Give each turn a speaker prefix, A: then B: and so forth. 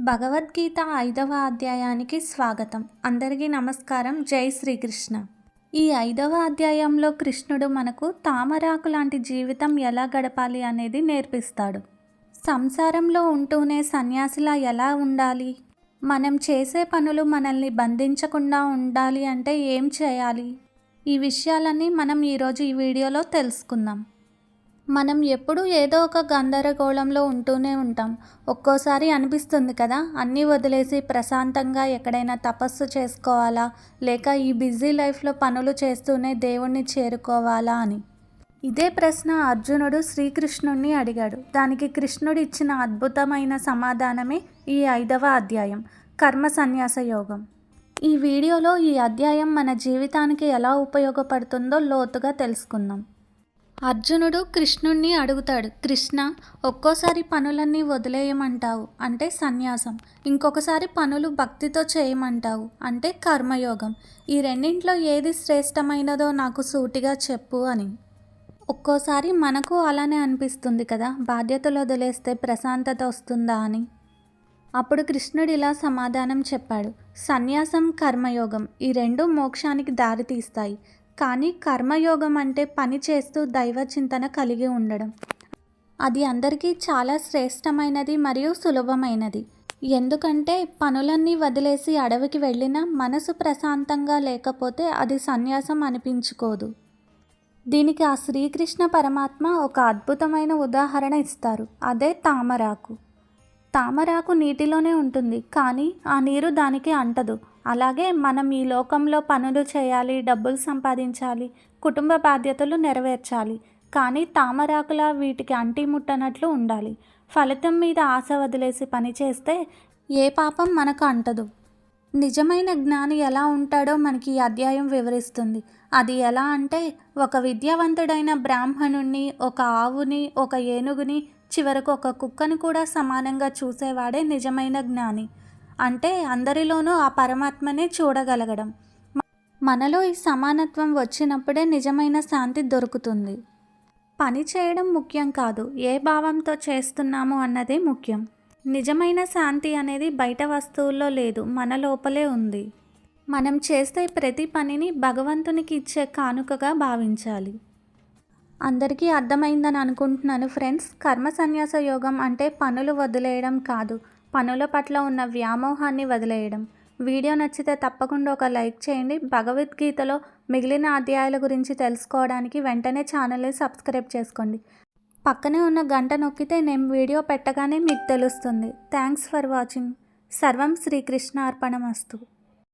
A: భగవద్గీత ఐదవ అధ్యాయానికి స్వాగతం. అందరికీ నమస్కారం. జై శ్రీకృష్ణ. ఈ ఐదవ అధ్యాయంలో కృష్ణుడు మనకు తామరాకు లాంటి జీవితం ఎలా గడపాలి అనేది నేర్పిస్తాడు. సంసారంలో ఉంటూనే సన్యాసిలా ఎలా ఉండాలి? మనం చేసే పనులు మనల్ని బంధించకుండా ఉండాలి అంటే ఏం చేయాలి? ఈ విషయాలన్నీ మనం ఈరోజు ఈ వీడియోలో తెలుసుకుందాం. మనం ఎప్పుడూ ఏదో ఒక గందరగోళంలో ఉంటూనే ఉంటాం. ఒక్కోసారి అనిపిస్తుంది కదా అన్నీ వదిలేసి ప్రశాంతంగా ఎక్కడైనా తపస్సు చేసుకోవాలా? లేక ఈ బిజీ లైఫ్లో పనులు చేస్తూనే దేవుణ్ణి చేరుకోవాలా అని? ఇదే ప్రశ్న అర్జునుడు శ్రీకృష్ణుణ్ణి అడిగాడు. దానికి కృష్ణుడు ఇచ్చిన అద్భుతమైన సమాధానమే ఈ ఐదవ అధ్యాయం కర్మ సన్యాస యోగం. ఈ వీడియోలో ఈ అధ్యాయం మన జీవితానికి ఎలా ఉపయోగపడుతుందో లోతుగా తెలుసుకుందాం. అర్జునుడు కృష్ణుణ్ణి అడుగుతాడు కృష్ణ ఒక్కోసారి పనులన్నీ వదిలేయమంటావు. అంటే సన్యాసం. ఇంకొకసారి పనులు భక్తితో చేయమంటావు. అంటే కర్మయోగం. ఈ రెండింట్లో ఏది శ్రేష్టమైనదో నాకు సూటిగా చెప్పు అని. ఒక్కోసారి మనకు అలానే అనిపిస్తుంది కదా బాధ్యతలు వదిలేస్తే ప్రశాంతత వస్తుందా అని. అప్పుడు కృష్ణుడు ఇలా సమాధానం చెప్పాడు. సన్యాసం కర్మయోగం ఈ రెండు మోక్షానికి దారి తీస్తాయి కానీ కర్మయోగం అంటే పని చేస్తూ దైవ చింతన కలిగి ఉండడం. అది అందరికీ చాలా శ్రేష్టమైనది మరియు సులభమైనది. ఎందుకంటే పనులన్నీ వదిలేసి అడవికి వెళ్ళినా మనసు ప్రశాంతంగా లేకపోతే అది సన్యాసం అనిపించుకోదు. దీనికి ఆ శ్రీకృష్ణ పరమాత్మ ఒక అద్భుతమైన ఉదాహరణ ఇస్తారు. అదే తామరాకు. తామరాకు నీటిలోనే ఉంటుంది కానీ ఆ నీరు దానికి అంటదు. అలాగే మనం ఈ లోకంలో పనులు చేయాలి డబ్బులు సంపాదించాలి కుటుంబ బాధ్యతలు నెరవేర్చాలి. కానీ తామరాకులా వీటికి అంటి ముట్టనట్లు ఉండాలి. ఫలితం మీద ఆశ వదిలేసి పని చేస్తే ఏ పాపం మనకు అంటదు. నిజమైన జ్ఞాని ఎలా ఉంటాడో మనకి ఈ అధ్యాయం వివరిస్తుంది. అది ఎలా అంటే ఒక విద్యావంతుడైన బ్రాహ్మణుణ్ణి ఒక ఆవుని ఒక ఏనుగుని చివరకు ఒక కుక్కను కూడా సమానంగా చూసేవాడే నిజమైన జ్ఞాని. అంటే అందరిలోనూ ఆ పరమాత్మనే చూడగలగడం. మనలో ఈ సమానత్వం వచ్చినప్పుడే నిజమైన శాంతి దొరుకుతుంది. పని చేయడం ముఖ్యం కాదు ఏ భావంతో చేస్తున్నాము అన్నదే ముఖ్యం. నిజమైన శాంతి అనేది బయట వస్తువుల్లో లేదు మన లోపలే ఉంది. మనం చేసే ప్రతి పనిని భగవంతునికి ఇచ్చే కానుకగా భావించాలి. అందరికీ అర్థమైందని అనుకుంటున్నాను ఫ్రెండ్స్. కర్మ సన్యాస యోగం అంటే పనులు వదిలేయడం కాదు పనుల పట్ల ఉన్న వ్యామోహాన్ని వదిలేయడం. వీడియో నచ్చితే తప్పకుండా ఒక లైక్ చేయండి. భగవద్గీతలో మిగిలిన అధ్యాయాల గురించి తెలుసుకోవడానికి వెంటనే ఛానల్ని సబ్స్క్రైబ్ చేసుకోండి. పక్కనే ఉన్న గంట నొక్కితే నేను వీడియో పెట్టగానే మీకు తెలుస్తుంది. Thanks for watching. సర్వం శ్రీకృష్ణ అర్పణమస్తు